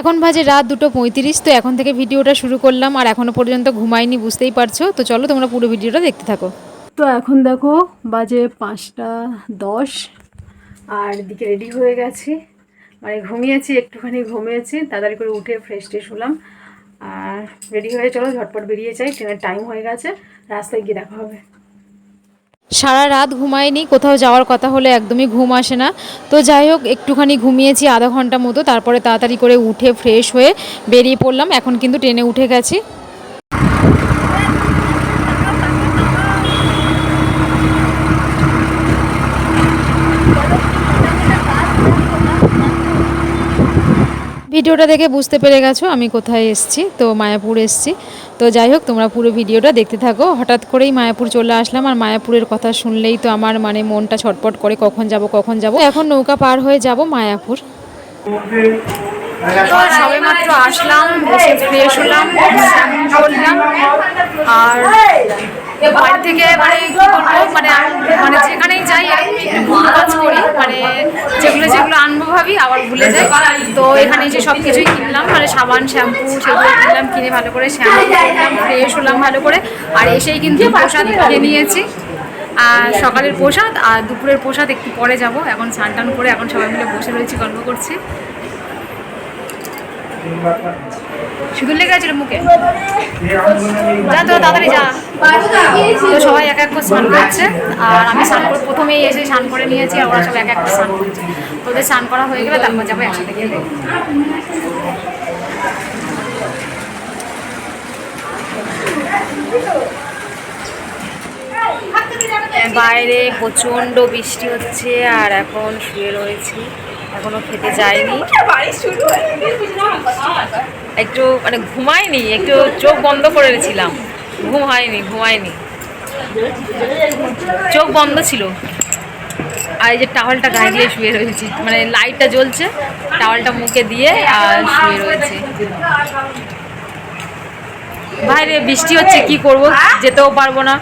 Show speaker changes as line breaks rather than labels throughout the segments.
এখন বাজে রাত দুটো পঁয়ত্রিশ, তো এখন থেকে ভিডিওটা শুরু করলাম আর এখনও পর্যন্ত ঘুমাইনি, বুঝতেই পারছ? তো চলো তোমরা পুরো ভিডিওটা দেখতে থাকো। তো এখন দেখো বাজে পাঁচটা দশ, আর দিকে রেডি হয়ে গেছি। মানে ঘুমিয়েছি, একটুখানি ঘুমিয়েছি, তাড়াতাড়ি করে উঠে ফ্রেশ ট্রেশ হলাম। আর রেডি হয়ে চলো, ঝটপট বেরিয়ে যাই, ট্রেনের টাইম হয়ে গেছে, রাস্তায় গিয়ে দেখা হবে। সারা রাত ঘুমায়নি, কোথাও যাওয়ার কথা হলে একদমই ঘুম আসে না। তো যাই হোক, একটুখানি ঘুমিয়েছি আধা ঘণ্টা মতো, তারপরে তাড়াতাড়ি করে উঠে ফ্রেশ হয়ে বেরিয়ে পড়লাম। এখন কিন্তু ট্রেনে উঠে গেছি। ভিডিওটা দেখে বুঝতে পেরে গেছো, আমি কোথায় এসেছি, তো মায়াপুর এসেছি। তো যাই হোক, তোমরা পুরো ভিডিওটা দেখতে থাকো। হঠাৎ করেই মায়াপুর চলে আসলাম, আর মায়াপুরের কথা শুনলেই তো আমার মানে মনটা ছটপট করে, কখন যাব কখন যাব। এখন নৌকা পার হয়ে যাব মায়াপুর। তো সবে মাত্র আসলাম এসে ফ্রেশ হলাম আর বাড়ি থেকে মানে কি মানে মানে যেখানেই যাই, আমি কাজ করি। যেগুলো যেগুলো আনব ভাবি, আবার ভুলে যাই। তো এখানে এসে সব কিছুই কিনলাম মানে সাবান, শ্যাম্পু সেগুলো কিনলাম, কিনে ভালো করে শ্যাম্পু করলাম ফ্রেশ হলাম ভালো করে। আর এসেই কিন্তু প্রসাদ খেয়ে নিয়েছি। আর সকালের প্রসাদ আর দুপুরের প্রসাদ একটু পরে যাব। এখন স্নান টান করে এখন সবাই মিলে বসে রয়েছি, গল্প করছি। শুধু লেগে আছে মুখে। যা তো তাড়াতাড়ি যা। তো সবাই এক এক করে স্নান করছে। আর আমি স্নান করে প্রথমেই এসে স্নান করে নিয়েছি, আর ওরা সব এক এক করে স্নান করছে। তোদের স্নান করা হয়ে গেলে তারপর যাব একসাথে গিয়ে বাইরে প্রচণ্ড বৃষ্টি হচ্ছে, আর এখন শুয়ে রয়েছি। এখনও খেতে যাইনি। একটু মানে ঘুমাইনি, একটু চোখ বন্ধ করে রেছিলাম ঘুম হয়নি ঘুমাইনি চোখ বন্ধ ছিল। আর এই যে টাওয়ালটা গায়ে দিয়ে শুয়ে রয়েছি মানে লাইটটা জ্বলছে, টাওয়ালটা মুখে দিয়ে আর শুয়ে রয়েছি। বাইরে বৃষ্টি হচ্ছে, কি করব? যেতেও পারব না,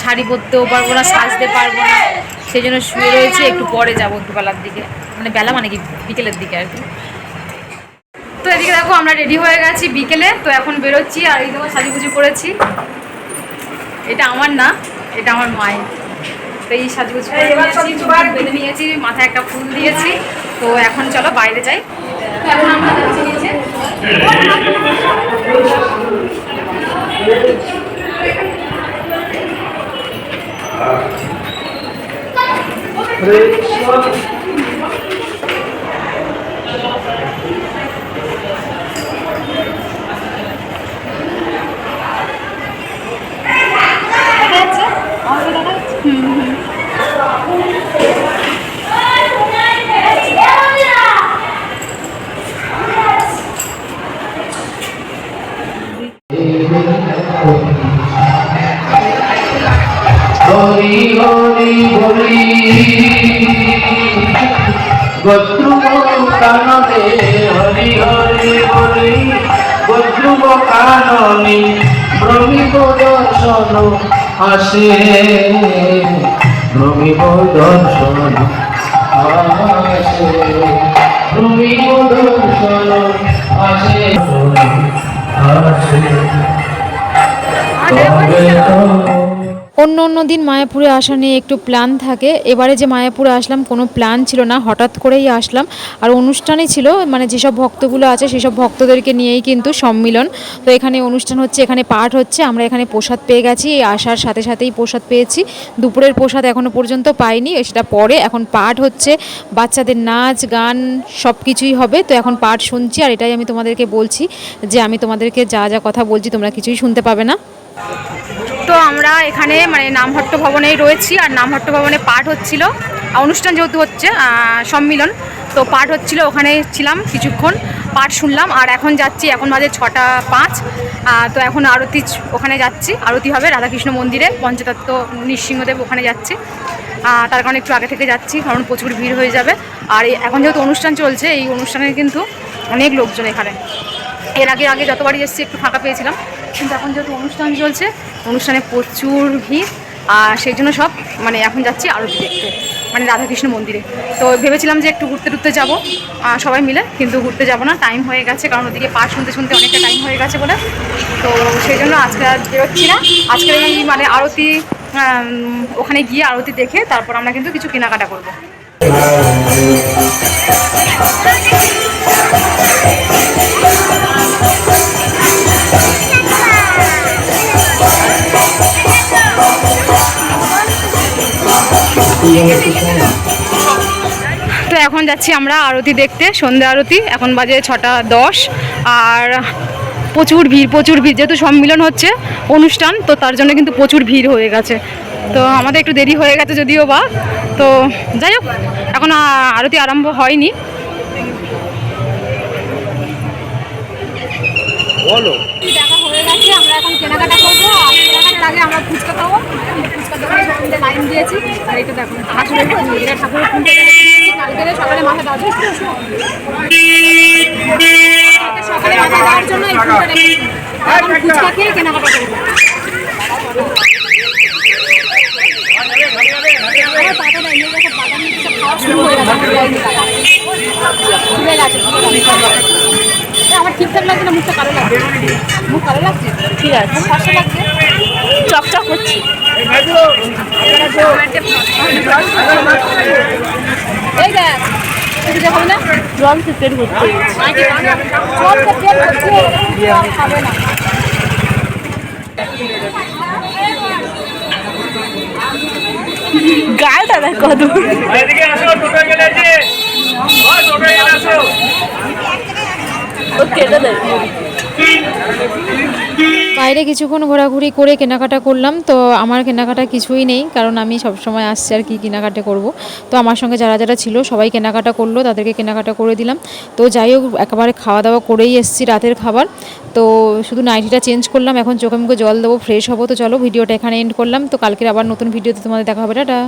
শাড়ি পরতেও পারব না, সাজতে পারব না। সেই জন্য শুয়ে রয়েছি, একটু পরে যাব একটু বেলার দিকে। মানে বেলা মানে কি, বিকেলের দিকে আর কি। তো এদিকে দেখো আমরা রেডি হয়ে গেছি বিকেলে তো এখন বেরোচ্ছি আর এই দেখো সাজুগুজু করেছি। এটা আমার না এটা আমার মায়ের। তো এই সাজুগুজু করে বেঁধে নিয়েছি মাথায় একটা ফুল দিয়েছি। তো এখন চলো বাইরে যাই। তো এখন আমরা যাচ্ছি নিচে।
হরি হরি হরি গদ্রুব কাননে হরি হরি হরি গদ্রুব কাননে ভ্রমিব দর্শন আসে রবি দর্শন আসে রবি দর্শন আসে আসে তবে তো
অন্য অন্য দিন মায়াপুরে আসা নিয়ে একটু প্ল্যান থাকে। এবারে যে মায়াপুরে আসলাম, কোনো প্ল্যান ছিল না। হঠাৎ করেই আসলাম। আর অনুষ্ঠানই ছিল মানে যেসব ভক্তগুলো আছে, সেসব ভক্তদেরকে নিয়েই কিন্তু সম্মিলন। তো এখানে অনুষ্ঠান হচ্ছে, এখানে পাঠ হচ্ছে। আমরা এখানে প্রসাদ পেয়ে গেছি। এই আসার সাথে সাথেই প্রসাদ পেয়েছি। দুপুরের প্রসাদ এখনও পর্যন্ত পাইনি। সেটা পরে এখন পাঠ হচ্ছে। বাচ্চাদের নাচ, গান সব কিছুই হবে। তো এখন পাঠ শুনছি। আর এটাই আমি তোমাদেরকে বলছি যে, আমি তোমাদেরকে যা যা কথা বলছি, তোমরা কিছুই শুনতে পাবে না। তো আমরা এখানে মানে নামহট্ট ভবনেই রয়েছি আর নামহট্ট ভবনে পাঠ হচ্ছিল অনুষ্ঠান যেহেতু হচ্ছে সম্মিলন, তো পাঠ হচ্ছিল, ওখানে ছিলাম কিছুক্ষণ, পাঠ শুনলাম, আর এখন যাচ্ছি, এখন বাজে ছটা পাঁচ তো এখন আরতি ওখানে যাচ্ছি, আরতি হবে রাধাকৃষ্ণ মন্দিরে, পঞ্চতত্ত্ব নৃসিংহদেব ওখানে যাচ্ছি তার কারণে একটু আগে থেকে যাচ্ছি, কারণ প্রচুর ভিড় হয়ে যাবে, আর এখন যেহেতু অনুষ্ঠান চলছে, এই অনুষ্ঠানে কিন্তু অনেক লোকজন এখানে। এর আগে আগে যতবারই এসেছি, একটু ফাঁকা পেয়েছিলাম কিন্তু এখন যেহেতু অনুষ্ঠান চলছে, অনুষ্ঠানে প্রচুর ভিড়, আর সেই জন্য সব মানে এখন যাচ্ছি আরতি দেখতে মানে রাধাকৃষ্ণ মন্দিরে। তো ভেবেছিলাম যে একটু ঘুরতে টুরতে যাব সবাই মিলে, কিন্তু ঘুরতে যাব না টাইম হয়ে গেছে, কারণ ওদিকে পাঠ শুনতে শুনতে অনেকটা টাইম হয়ে গেছে বলে। তো সেই জন্য আজকে আর বেরোচ্ছি না। আজকে মানে আরতি ওখানে গিয়ে আরতি দেখে তারপর আমরা কিন্তু কিছু কেনাকাটা করব। তো এখন যাচ্ছি আমরা আরতি দেখতে সন্ধ্যা আরতি এখন বাজে ছটা দশ আর প্রচুর ভিড় প্রচুর ভিড় যেহেতু সম্মিলন হচ্ছে অনুষ্ঠান তো তার জন্য কিন্তু প্রচুর ভিড় হয়ে গেছে। তো আমাদের একটু দেরি হয়ে গেছে যদিও বা তো যাই হোক এখন আরতি আরম্ভ হয়নি। দেখা হয়ে গেছে আমরা এখন কেনাকাটা করব আর কেনাকাটার আগে আমরা ফুচকা খাব ফুচকা দোকানে সবাই মিলে লাইন দিয়েছি আর এটা দেখো এটা ঠাকুরের পুজো। সকালে মাথা দাও সকালে মাথা দেওয়ার জন্য এই ফুলটা রেখেছি এখন ফুচকা খেয়ে কেনাকাটা করব। আমার হয়ে ঠিকঠাক লাগছে না মুখটা কালো লাগছে। মুখ কালো লাগছে? ঠিক আছে। লাগছে? চকচক করছি। এই দেখ যা হবে না জল তো পেট ভর্তি জল পেট ভর্তি খাবে না কত
এদিকে আসো টোটো গেলে যে ও টোটো গেলে আসো।
ও কেটে দেয়।
বাইরে কিছুক্ষণ ঘোরাঘুরি করে কেনাকাটা করলাম, তো আমার কেনাকাটা কিছুই নেই, কারণ আমি সব সময় আসছি আর কি কেনাকাটা করব। তো আমার সঙ্গে যারা যারা ছিল, সবাই কেনাকাটা করল, তাদেরকে কেনাকাটা করে দিলাম। তো যাই হোক, একেবারে খাওয়া দাওয়া করেই এসেছি রাতের খাবার। তো শুধু নাইটিটা চেঞ্জ করলাম, এখন চোখে মুখে জল দেবো, ফ্রেশ হব, তো চলো ভিডিওটা এখানে এন্ড করলাম। তো কালকের আবার নতুন ভিডিওতে তোমাদের দেখা হবে, টাটা।